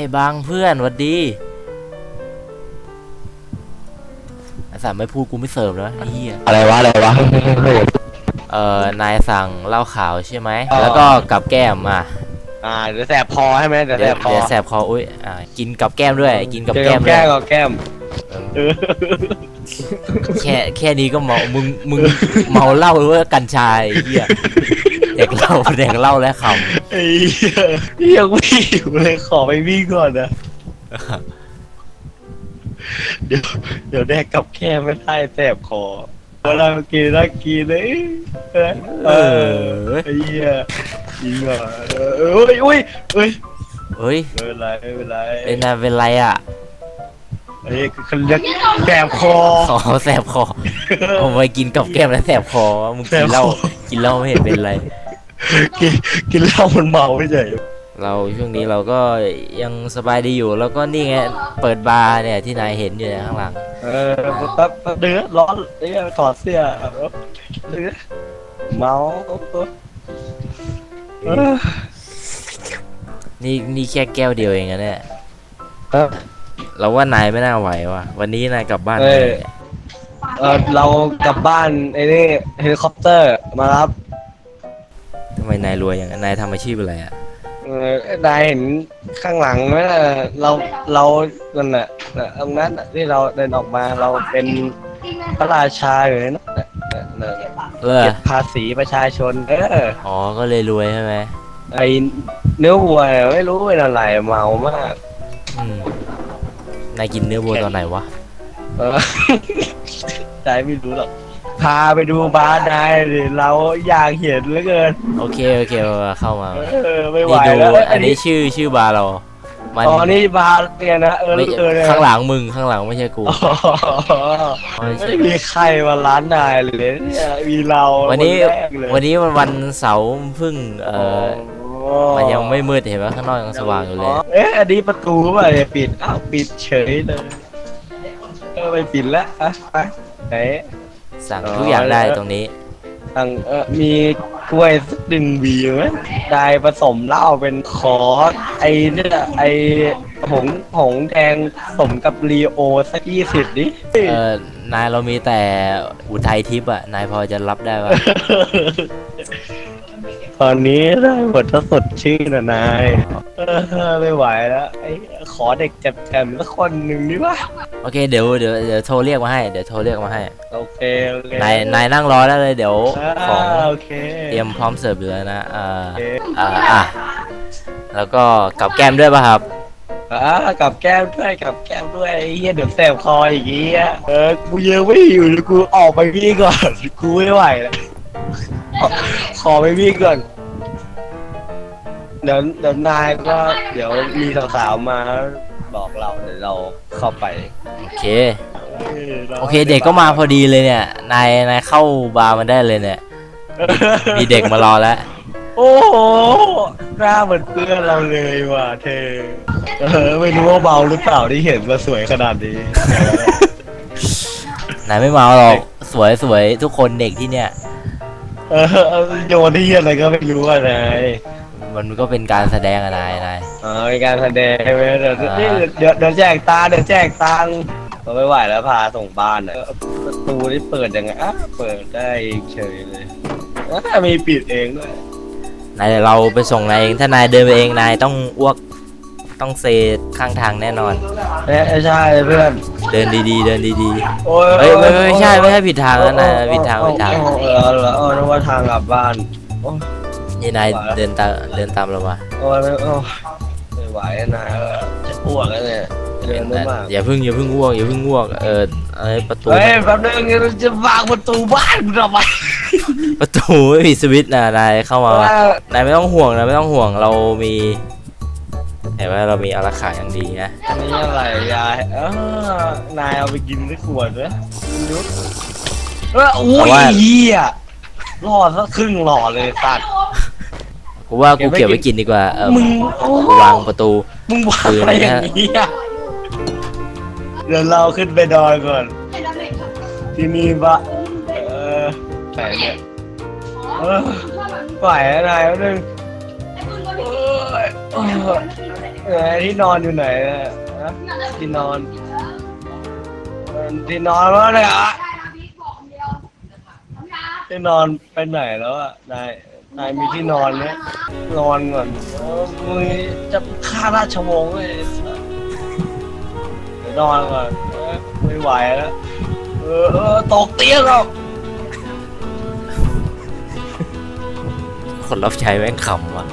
ให้บางเพื่อนหวัดดีไอ้สัตว์ไม่พูดกูไม่เสิร์ฟแล้วไอ้เหี้ยอะไรวะอะไรวะเอ่อนายสั่งเหล้าขาวใช่ไหมอ๋อแล้วก็กับแก้มอะอ่าเดี๋ยวแสบคอใช่ไหมเดี๋ยวแสเดี๋ยวบคอเดี๋ยวแสบคออุ้ยอ่ากินกับแก้มด้วย กินกับเดี๋ยวแก้มด้วแก้ยมกับแก้มเออเออแค่แค่นี้ก็เมามึงมึงเมาเหล้าหรือว่ากัญชาไอ้เหี้ยเด็กเหล้าเด็กเหล้าและคไอ้เหี้ยยังไม่หิวเลยขอไปวิ่งก่อนนะำเดี๋ยวเดี๋ยวแดกกับแก้มไม่ได้แสบคอเวลากินแล้วกินเลยเออเออไอ้เหี้ยจริงเหรอเออเอ้ยอุ้ยเอ้ยเฮ้ยไม่เป็นไรไม่เป็นไรเป็นนายเป็นไรอะไอ้เขาเรียกแสบคอขอแสบคอผมไปกินกับแก้มแล้วแสบคอมึงกินเหล้าแสบคอกินเหล้าไม่เห็นเป็นไร กินกินเหล้ามันเมาไม่ใช่เราช่วงนี้เราก็ยังสบายดีอยู่ แล้วก็นี่ไงเปิดบาร์เนี่ยที่นายเห็นอยู่เนี่ยข้างหลัง เออแป๊บแป๊บเดือดร้อนเอ้ยถอดเสื้อเดือดเมาเออนี่นี่แค่แก้วเดียวเองนะเนี่ยเออเราว่านายไม่น่าไหวว่ะวันนี้นายกลับบ้านเอ้ยไปเออเรากลับบ้านไอ้นี่เฮลิคอปเตอร์มารับ ทำไมนายรวยอย่างนั้นนายทำอาชีพอะไรอะเออนายเห็นข้างหลังไหมล่ะเราเรานั่นน่ะน่ะตรงนั้นน่ะที่เราเดินออกมาเราเป็นพระราชาอยู่เลยนะน่ะน่ะน่ะเออเก็บภาษีประชาชน เอออ๋อก็เลยรวยใช่ไหมไอเนื้อวัวเนี่ยไม่รู้เป็นอะไรเมามาก อืมนายกินเนื้อวัวตอนไหนวะ เออใจไม่รู้หรอก พาไปดูบาร์นายดิเราอยากเห็นเหลือเกิน โอเคโอเคเอาเข้ามาเออไม่ไหวนี่ดูแล้วอันนี้ชื่อชื่อบาร์เรา มันอ๋อนี่บาร์เนี่ยนะเออไม่เออเนี่ยข้างหลังมึงข้างหลังไม่ใช่กูอ๋อไม่มีใครมาร้านนายเลยเนี่ยมีเราวันนี้คแรกเลยวันนี้มันวันเสาร์เพิ่งเอ่อมันยังไม่มืดเห็นไหมข้างนอกยังสว่างอยู่เลย เอ๊ะอันนี้ประตูป่ะเนี่ยปิดอ้าวปิดเฉยเลยเออไม่ปิดแล้วอะไปไหน สั่งอ๋อทุกอย่างได้ตรงนี้ สั่งเออมีกล้วยสักหนึ่งหวีไหมได้ผสมเหล้าเป็นคอร์สไอเนี่ยไอหงหงแดงผสมกับรีโอสักยี่สิบดิเอ่อนายเรามีแต่อุทัยทิพย์อะ นายพอจะรับได้ปะตอนนี้ได้หมดถ้าสดชื่นนะนายเออไม่ไหวแล้วไอ้ ขอเด็กแจ่มๆสักคนหนึ่งดิวะโอเคเดี๋ยวเดี๋ยวเดี๋ยวโทรเรียกมาให้เดี๋ยวโทรเรียกมาให้โอเคโอเคนายนายนั่งรอได้เลยเดี๋ยวอ่าของโอเคเตรียมพร้อมเสิร์ฟอยู่แล้วนะอ่าโอเคอ่าอะแล้วก็กับแก้มด้วยป่ะครับ อ่ากับแก้มด้วยกับแก้มด้วยไอ้เหี้ยเดี๋ยวแสบคออย่างงี้อะเออกูยังไม่อยู่เดี๋ยวกูออกไปวิ่งก่อนกูไม่ไหวแล้วขอขอไปวิ่งก่อน เดี๋ยวเดี๋ยวนายก็เดี๋ยวมีสาวๆมาบอกเราเดี๋ยวเราเข้าไปโอเค โอเค เด็กก็มาพอดีเลยเนี่ย นาย นายเข้าบาร์มาได้เลยเนี่ย มีเด็กมารอแล้ว โอ้โหหน้าเหมือนเพื่อนเราเลยว่ะเธอ เออไม่รู้ว่าเบาหรือเปล่าที่เห็นมาสวยขนาดนี้ นายไม่เมาหรอก สวยสวยทุกคนเด็กที่เนี่ย เออโยนที่อะไรก็ไม่รู้อะนาย มันก็เป็นการแสดงอะนายนาย อ๋อมีการแสดงใช่ไหมเดี๋ยวอ่านี่เดี๋ยวเดี๋ยวแจกตาเดี๋ยวแจกตังค์เราไม่ไหวแล้วพาส่งบ้านอะประตูนี่เปิดยังไงอะเปิดได้เฉยเลยอะมีปิดเองด้วยนายเดี๋ยวเราไปส่งนายเองถ้านายเดินไปเองนายต้องอ้วกต้องเซข้างทางแน่นอน เอ๊ะใช่เพื่อนเดินดีๆ เดินดีโอ้ยๆเฮ้ยไม่ไม่ไม่ใช่ไม่ใช่ผิดทางแล้วนายผิดทางผิดทางเออเออเออเออนึกว่าทางกลับบ้าน นี่นายเดินตามเดินตามเรามาโอ้ยไม่โอ้ยไม่ไหวนะเออจะอ้วกแล้วเนี่ยเดินไม่มากอย่าเพิ่งอย่าเพิ่งอ้วกอย่าเพิ่งอ้วกเออเอ้ประตูเฮ้ยแป๊บนึงจะวางประตูบ้านกูทำไมประตูไม่มีสวิตช์นะนายเข้ามานายไม่ต้องห่วงนะไม่ต้องห่วงเรามีเห็นไหมเรามีอาราขาอย่างดีนะอันนี้อะไรยายเออนายเอาไปกินได้ขวดด้วยดูเอออุ้ยเหี้ยรอดสักครึ่งหลอดเลยสัตว์ กูว่ากูเก็เก็บบไว้ไว้กินดีกว่า เออมึงโอ้กูวางประตู มึงวางอะไรอย่างนี้อะเดี๋ยวเราขึ้นไปดอยก่อน ที่นี่บะเออไหนเนี่ยเออไหวแล้วนายแป๊บนึงเอ้ยเอ้ยเอออที่นอนอยู่ไหนอะฮะที่นอนเออที่นอนวะเนี่ยอะที่นอนไปไหนแล้วอะนาย นายมีที่นอนไหมนอนก่อนเออมึงจะฆ่าราชวงศ์เลยเดี๋ยวนอนก่อนเออไม่ไหวแล้วเออเออตกเตียงแล้วคนรับใช้แม่งขำว่ะ